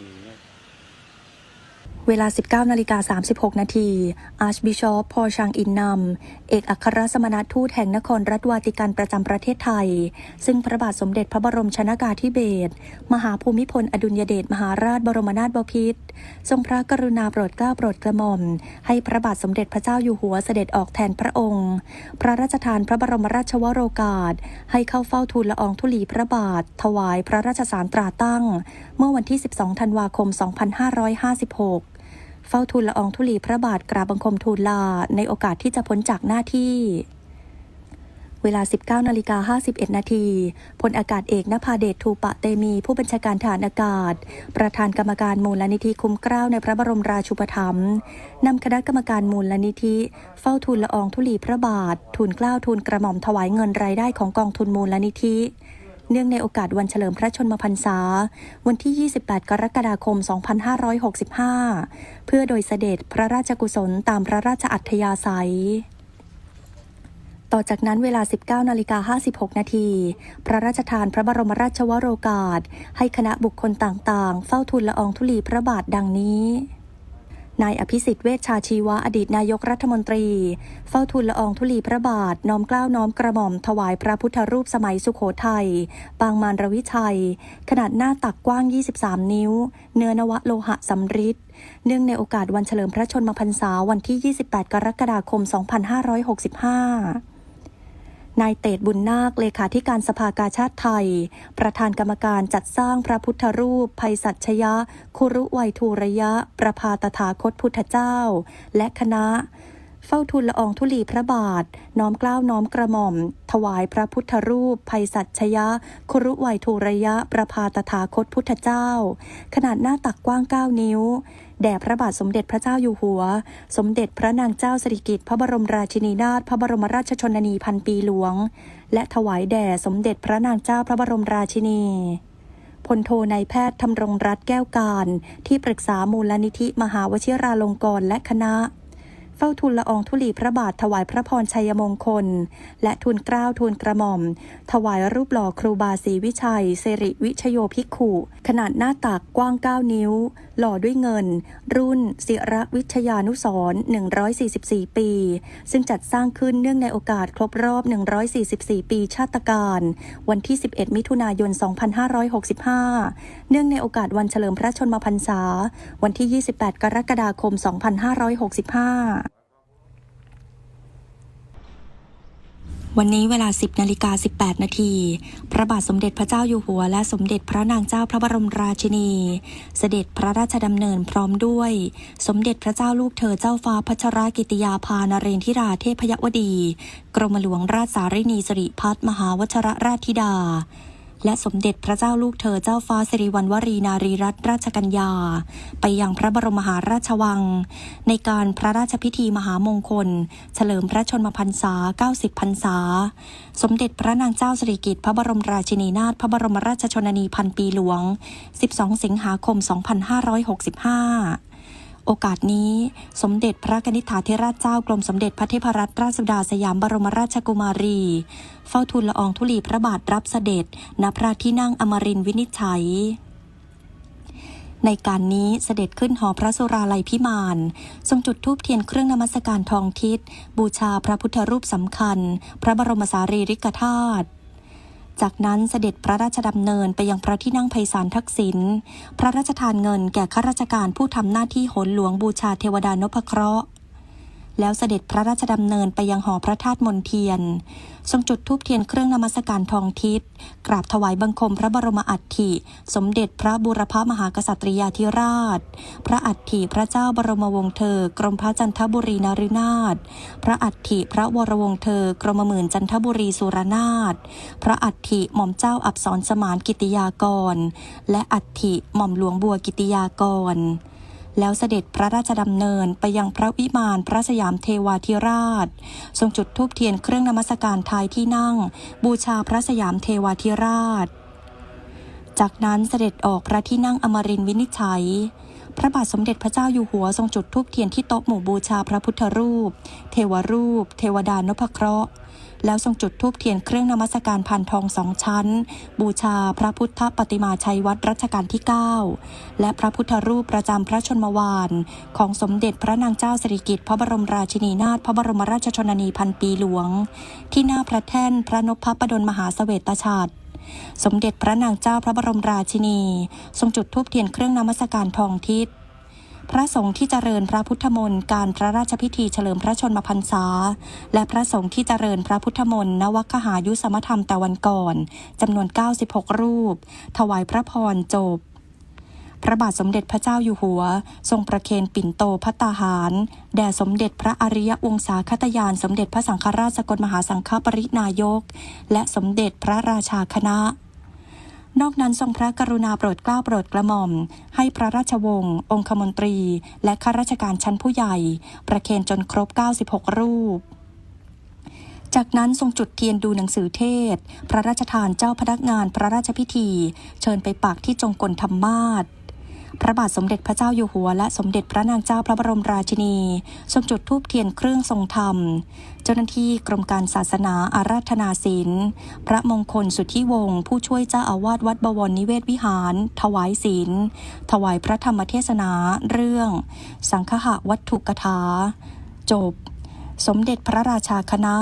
อืม เนี่ยเวลา 19นาฬิกา36 นาทีอาร์ชบิชอปพอชางอินนำ เอกอัครสมณทูตแห่งนครรัฐวาติกันประจำประเทศไทย ซึ่งพระบาทสมเด็จพระบรมชนากาธิเบศร มหาภูมิพลอดุลยเดชมหาราชบรมนาถบพิตร ทรงพระกรุณาโปรดเกล้าโปรดกระหม่อม ให้พระบาทสมเด็จพระเจ้าอยู่หัวเสด็จออกแทนพระองค์ พระราชทานพระบรมราชวโรกาส ให้เข้าเฝ้าทูลละอองธุลีพระบาท ถวายพระราชสารตราตั้ง เมื่อวันที่ 12 ธันวาคม 2556 เฝ้าทูลละอองธุลีพระบาทกราบบังคมทูลลา ในโอกาสที่จะพ้นจากหน้าที่ เวลา 19นาฬิกา51 นาทีพลอากาศเอกนภาเดชทูปะเตมี ผู้บัญชาการฐานอากาศ ประธานกรรมการมูลนิธิคุ้มเกล้าในพระบรมราชูปถัมภ์นำคณะกรรมการมูลนิธิ เฝ้าทูลละอองธุลีพระบาท ทูลเกล้าทูลกระหม่อมถวายเงินรายได้ของกองทุนมูลนิธิ เนื่องในโอกาสวันเฉลิมพระชนมพรรษา วันที่ 28 กรกฎาคม 2565 เพื่อโดยเสด็จพระราชกุศลตามพระราชอัธยาศัยต่อจากนั้นเวลา 19 นาฬิกา 56 นาที พระราชทานพระบรมราชวโรกาส ให้คณะบุคคลต่างๆ เฝ้าทูลละอองธุลีพระบาทดังนี้ นายอภิสิทธิ์เวชชาชีวะอดีตนายกรัฐมนตรี เฝ้าทูลละอองธุลีพระบาท น้อมเกล้าน้อมกระหม่อมถวายพระพุทธรูปสมัยสุขโขทัย ปางมารวิชัย ขนาดหน้าตักกว้าง 23 นิ้ว เนื้อนวะโลหะสำริดเนื่องในโอกาสวันเฉลิมพระชนมพรรษาวันที่ 28 กรกฎาคม 2565 นายเตดบุญนาคเลขาธิการสภากาชาติไทย ประธานกรรมการจัดสร้างพระพุทธรูปภัยสัชยะ คุรุไวยทูระยะ ประพาตถาคตพุทธเจ้า และคณะเฝ้าทูลละอองธุลีพระบาท น้อมเกล้าวน้อมกระหม่อม ถวายพระพุทธรูป ภัยสัชยะคุรุไวยทูระยะ ประพาตถาคตพุทธเจ้า ขนาดหน้าตักกว้าง 9 นิ้ว แด่พระบาทสมเด็จพระเจ้าอยู่หัว สมเด็จพระนางเจ้าสิริกิติ์พระบรมราชินีนาถพระบรมราชชนนีพันปีหลวง และถวายแด่สมเด็จพระนางเจ้าพระบรมราชินีพลโทนายแพทย์ธำรงรัตแก้วการ ที่ปรึกษามูลนิธิมหาวชิราลงกรณ์และคณะ เฝ้าทูลละอองธุลีพระบาทถวายพระพรชัยมงคล และทูลเกล้าทูลกระหม่อม ถวายรูปหล่อครูบาศรีวิชัยเสริวิชโยภิกขุ ขนาดหน้าตักกว้าง 9 นิ้ว หล่อด้วยเงิน รุ่น ศิระวิทยานุสร144 ปี ซึ่งจัดสร้างขึ้นเนื่องในโอกาสครบรอบ 144 ปีชาติการ วันที่ 11 มิถุนายน 2565 เนื่องในโอกาสวันเฉลิมพระชนมพรรษา วันที่ 28 กรกฎาคม 2565 วันนี้เวลา 10นาฬิกา18 นาที พระบาทสมเด็จพระเจ้าอยู่หัว และสมเด็จพระนางเจ้าพระบรมราชินี เสด็จพระราชดำเนินพร้อมด้วย สมเด็จพระเจ้าลูกเธอเจ้าฟ้าพัชรกิติยาภานเรนทิราเทพยวดี กรมหลวงราชสารินีสิริพัฒมหาวชรราชธิดา และสมเด็จพระเจ้าลูกเธอเจ้าฟ้าสิริวัณวรีนารีรัตนราชกัญญา ไปยังพระบรมมหาราชวัง ในการพระราชพิธีมหามงคล เฉลิมพระชนมพรรษา 90 พรรษา สมเด็จพระนางเจ้าสิริกิติ์พระบรมราชินีนาถพระบรมราชชนนีพันปีหลวง 12 สิงหาคม 2565 โอกาสนี้สมเด็จพระนิษฐาธิราชเจ้ากรมสมเด็จพระเทพรัตนราชสุดาสยามบรมราชกุมารี เฝ้าทูลละอองธุลีพระบาทรับเสด็จณพระที่นั่งอมรินทร์วินิจฉัยในการนี้เสด็จขึ้นหอพระสุราลัยพิมาน ทรงจุดธูปเทียนเครื่องนมัสการทองทิศ บูชาพระพุทธรูปสำคัญ พระบรมสารีริกธาตุ จากนั้นเสด็จพระราชดำเนินไปยังพระที่นั่งไพศาลทักษิณ พระราชทานเงินแก่ข้าราชการผู้ทำหน้าที่โหนหลวงบูชาเทวดานพเคราะห์ แล้วเสด็จพระราชดำเนินไปยังหอพระธาตุมนเทียน ทรงจุดธูปเทียนเครื่องนมัสการทองทิศกราบถวายบังคมพระบรมอัฐิ สมเด็จพระบูรพมหากษัตริยาธิราช พระอัฐิพระเจ้าบรมวงศ์เธอ กรมพระจันทบุรีนรินาถพระอัฐิพระวรวงศ์เธอ กรมหมื่นจันทบุรีสุรนาถพระอัฐิหม่อมเจ้าอับสรสมานกิติยากร และอัฐิหม่อมหลวงบัวกิติยากร แล้วเสด็จพระราชดำเนินไปยังพระวิมานพระสยามเทวาธิราช ทรงจุดธูปเทียนเครื่องนมัสการท้ายที่นั่ง บูชาพระสยามเทวาธิราช จากนั้นเสด็จออกพระที่นั่งอมรินวินิจฉัย พระบาทสมเด็จพระเจ้าอยู่หัวทรงจุดธูปเทียนที่โต๊ะหมู่บูชาพระพุทธรูป เทวรูป เทวดานพเคราะห์ แล้วทรงจุดธูปเทียนเครื่องนมัสการพันทองสองชั้น บูชาพระพุทธปฏิมาชัยวัดรัชกาลที่ 9 และพระพุทธรูปประจำพระชนมวาน ของสมเด็จพระนางเจ้าสิริกิติ์พระบรมราชินีนาถพระบรมราชชนนีพันปีหลวง ที่หน้าพระแท่นพระนพพระดลมหาเสวตฉัตรสมเด็จพระนางเจ้าพระบรมราชินี ทรงจุดธูปเทียนเครื่องนมัสการทองทิศ พระสงฆ์ที่เจริญพระพุทธมนต์การพระราชพิธีเฉลิมพระชนมพรรษา และพระสงฆ์ที่เจริญพระพุทธมนต์นวัคหายุสมธรรมแต่วันก่อนจำนวน 96 รูป ถวายพระพรจบพระบาทสมเด็จพระเจ้าอยู่หัว ทรงประเคนปิ่นโตพัตตาหาร แด่สมเด็จพระอริยวงศาคตยาน สมเด็จพระสังฆราชสกลมหาสังฆปรินายก และสมเด็จพระราชาคณะ นอกนั้นทรงพระกรุณาโปรดเกล้าโปรดกระหม่อม ให้พระราชวงศ์องคมนตรี และข้าราชการชั้นผู้ใหญ่ ประเคนจนครบ 96 รูปจากนั้นทรงจุดเทียนดูหนังสือเทศ พระราชทานเจ้าพนักงานพระราชพิธี เชิญไปปักที่จงกลธรรมาศ พระบาทสมเด็จพระเจ้าอยู่หัว และสมเด็จพระนางเจ้าพระบรมราชินีทรงจุดธูปเทียนเครื่องทรงธรรม เจ้าหน้าที่กรมการศาสนาอาราธนาศีลพระมงคลสุทธิวงศ์ผู้ช่วยเจ้าอาวาสวัดบวรนิเวศวิหาร ถวายศีลถวายพระธรรมเทศนาเรื่อง สังฆะวัตถุกถา จบ สมเด็จพระราชาคณะ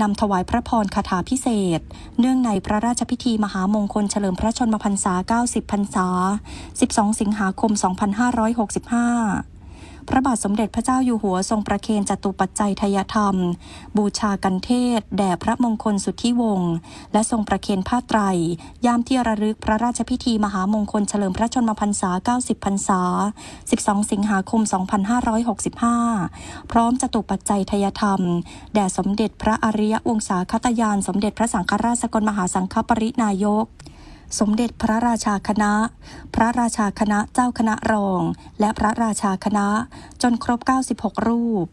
นำถวายพระพรคาถาพิเศษ เนื่องในพระราชพิธีมหามงคลเฉลิมพระชนมพรรษา 90 พรรษา 12 สิงหาคม 2565 พระบาทสมเด็จพระเจ้าอยู่หัวทรงประเคนจตุปัจจัยทยธรรม บูชากันเทศ แด่พระมงคลสุทธิวงศ์และทรงประเคนผ้าไตร ยามที่ระลึกพระราชพิธีมหามงคลเฉลิมพระชนมพรรษา 90 พรรษา 12 สิงหาคม 2565 พร้อมจตุปัจจัยทยธรรม แด่สมเด็จพระอริยวงศาคตยาน สมเด็จพระสังฆราชสกลมหาสังฆปรินายก สมเด็จพระราชาคณะ พระราชาคณะเจ้าคณะรอง และพระราชาคณะจนครบ 96 รูป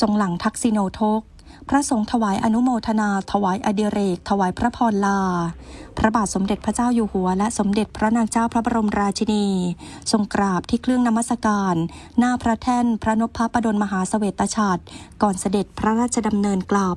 ทรงหลังทักษิโนทก พระสงฆ์ถวายอนุโมทนา ถวายอดิเรก ถวายพระพรลา พระบาทสมเด็จพระเจ้าอยู่หัว และสมเด็จพระนางเจ้าพระบรมราชินี ทรงกราบที่เครื่องนมัสการ หน้าพระแท่นพระนพพระประดลมหาเสวตฉัตรก่อนเสด็จพระราชดำเนินกลับ